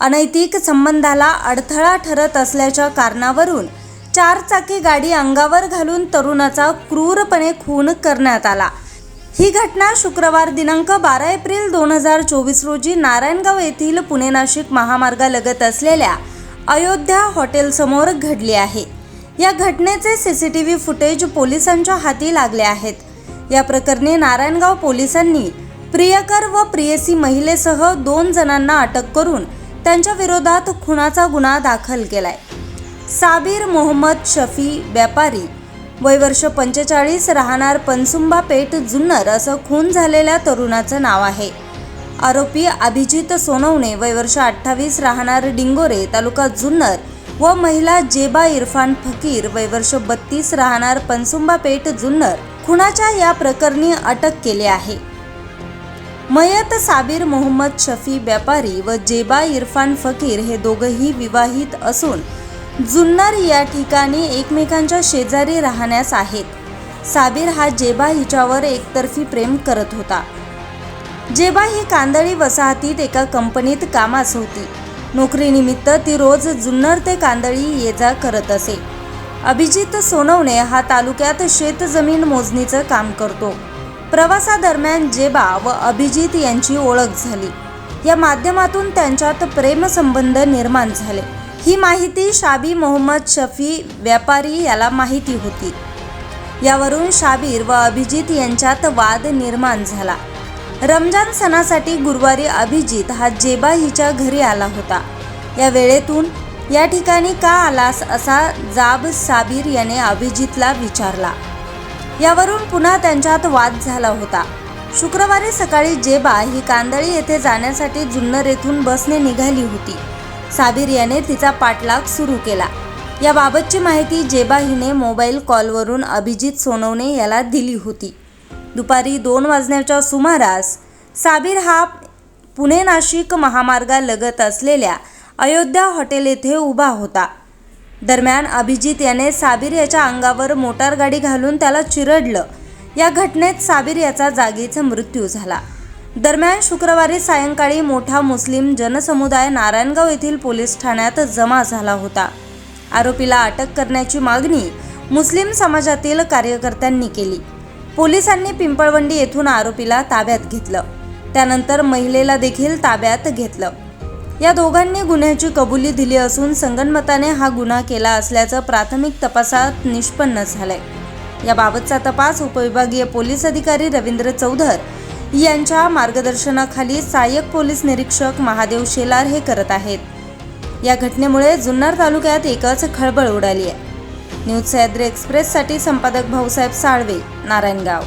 अनैतिक संबंधाला अडथळा ठरत असल्याच्या कारणावरून चारचाकी गाडी अंगावर घालून तरुणाचा क्रूरपणे खून करण्यात आला. ही घटना शुक्रवार दिनांक बारा एप्रिल दोन हजार चोवीस रोजी नारायणगाव येथील पुणे नाशिक महामार्गालगत असलेल्या अयोध्या हॉटेलसमोर घडली आहे. या घटनेचे सीसीटीव्ही फुटेज पोलिसांच्या हाती लागले आहेत. या प्रकरणी नारायणगाव पोलिसांनी प्रियकर व प्रियसी महिलेसह दोन जणांना अटक करून त्यांच्या विरोधात खुनाचा गुन्हा दाखल केलाय. साबीर मोहम्मद शफी व्यापारी वय वर्ष पंचेचाळीस राहणार पनसुंबा पेठ जुन्नर असं खून झालेल्या तरुणाचं नाव आहे. आरोपी अभिजित सोनवणे वय वर्ष अठ्ठावीस राहणार डिंगोरे तालुका जुन्नर व महिला जेबा इरफान फकीर वय वर्ष बत्तीस राहणार पनसुंबा पेठ जुन्नर खुनाच्या या प्रकरणी अटक केली आहे. मयत साबीर मोहम्मद शफी व्यापारी व जेबा इरफान फकीर हे दोघंही विवाहित असून जुन्नर या ठिकाणी एकमेकांच्या शेजारी राहण्यास आहेत. साबीर हा जेबा हिच्यावर एकतर्फी प्रेम करत होता. जेबा ही कांदळी वसाहतीत एका कंपनीत कामास होती. नोकरीनिमित्त ती रोज जुन्नर ते कांदळी ये जा करत असे. अभिजित सोनवणे हा तालुक्यात शेतजमीन मोजणीचं काम करतो. प्रवासादरम्यान जेबा व अभिजित यांची ओळख झाली. या माध्यमातून त्यांच्यात प्रेमसंबंध निर्माण झाले. ही माहिती शाबी मोहम्मद शफी व्यापारी याला माहिती होती. यावरून शाबीर व अभिजित यांच्यात वाद निर्माण झाला. रमजान सणासाठी गुरुवारी अभिजित हा जेबा हिच्या घरी आला होता. या वेळेतून या ठिकाणी का आलास असा जाब साबीर याने अभिजितला विचारला. यावरून पुन्हा त्यांच्यात वाद झाला होता. शुक्रवारी सकाळी जेबा ही कांदळी येथे जाण्यासाठी जुन्नर येथून बसने निघाली होती. साबीर याने तिचा पाठलाग सुरू केला. याबाबतची माहिती जेबा हिने मोबाईल कॉलवरून अभिजित सोनवणे याला दिली होती. दुपारी दोन वाजण्याच्या सुमारास साबीर हा पुणे नाशिक महामार्गालगत असलेल्या अयोध्या हॉटेल येथे उभा होता. दरम्यान अभिजित याने साबीर याच्या अंगावर मोटारगाडी घालून त्याला चिरडलं. या घटनेत साबीर याचा जागीच मृत्यू झाला. दरम्यान शुक्रवारी सायंकाळी मोठा मुस्लिम जनसमुदाय नारायणगाव येथील पोलीस ठाण्यात जमा झाला होता. आरोपीला अटक करण्याची मागणी मुस्लिम समाजातील कार्यकर्त्यांनी केली. पोलिसांनी पिंपळवंडी येथून आरोपीला ताब्यात घेतलं. त्यानंतर महिलेला देखील ताब्यात घेतलं. या दोघांनी गुन्ह्याची कबुली दिली असून संगनमताने हा गुन्हा केला असल्याचं प्राथमिक तपासात निष्पन्न झालंय. याबाबतचा तपास उपविभागीय पोलीस अधिकारी रवींद्र चौधर यांच्या मार्गदर्शनाखाली सहाय्यक पोलीस निरीक्षक महादेव शेलार हे करत आहेत. या घटनेमुळे जुन्नर तालुक्यात एकच खळबळ उडाली आहे. न्यूज सह्याद्री एक्सप्रेससाठी संपादक भाऊसाहेब साळवे नारायणगाव.